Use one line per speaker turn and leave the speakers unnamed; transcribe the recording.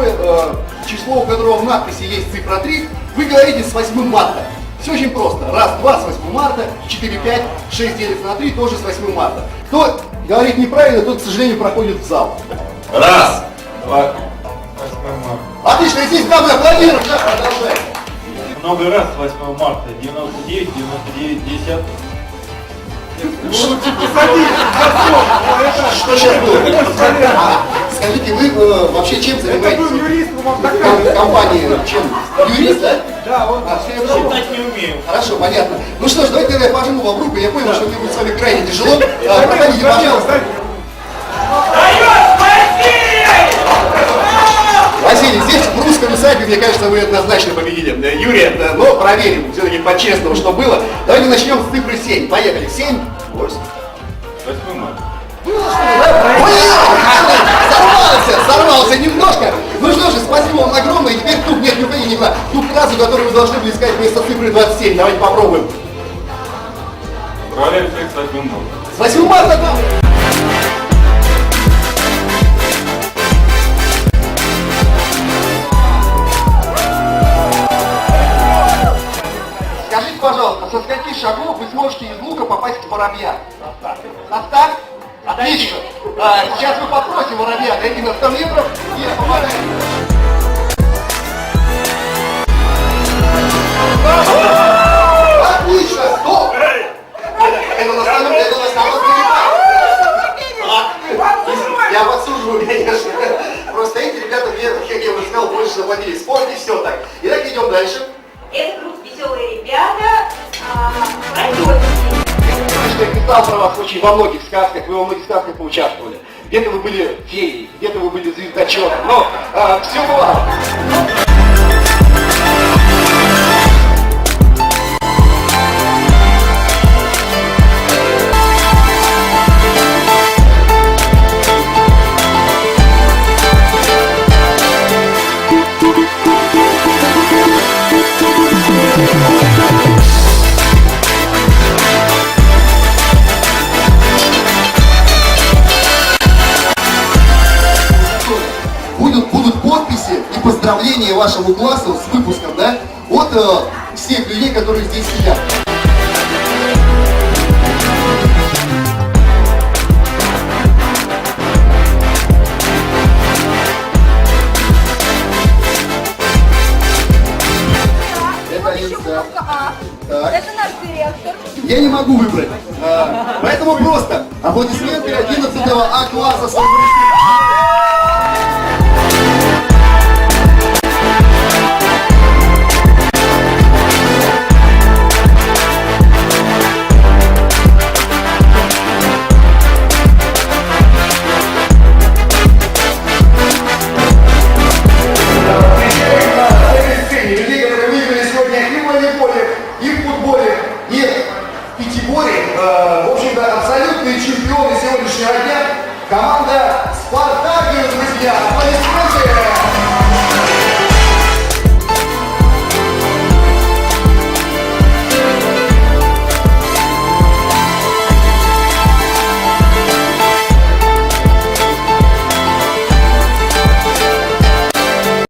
любое э, число, у которого в надписи есть цифра 3, вы говорите с 8 марта. Все очень просто. Раз, два с 8 марта, 4, 5, 6 делится на 3, тоже с 8 марта. Кто говорит неправильно, тот, к сожалению, проходит в зал.
Раз, два.
Отлично, здесь главное аплодируем, да, продолжаем.
Много раз 8 марта, 99, 99, 10.
Лучше
посадить,
Что сейчас будет? Вообще чем занимаетесь? юрист, вам В компании чем? Юрист, да? Да, вот. А, понял.
Читать не умею.
Хорошо, понятно. Ну что ж, давайте тогда я пожму вам руку. Я понял, что мне будет с вами крайне тяжело. А, Проходите, пожалуйста. Василий, здесь в русском сайпе, мне кажется, вы однозначно победили. Юрий, но проверим все-таки по-честному, что было. Давайте начнем с цифры 7. Поехали. 7, 8.
8 марта.
Сорвался, сорвался немножко. Ну что же, спасибо вам огромное. И теперь тут нет ни уходи никуда. Ту фразу, которую вы должны были сказать вместо цифры 27. Давайте попробуем.
Управляю всех с 8 марта.
С 8 марта, да. Скажите, пожалуйста, со скольки шагов вы сможете из лука попасть в воробья? На старт? Отлично. А, сейчас мы попросим воробья дойти на 100 метров и помогаем. Отлично, стоп! Это на самом деле, на самом деле. Я подсуживаю, конечно. Просто эти ребята мне, как я уже сказал, больше заплатили. Спорт и все так. Итак, идем дальше. Писал про очень во многих сказках, вы во многих сказках поучаствовали. Где-то вы были феей, где-то вы были звездочетом, но все бывало. Поздравления вашему классу с выпуском, да, от э, всех людей, которые здесь сидят. Это
А.
Наш
директор.
Я не могу выбрать. А, поэтому просто аплодисменты 11 А класса. выпускникам. Tamam da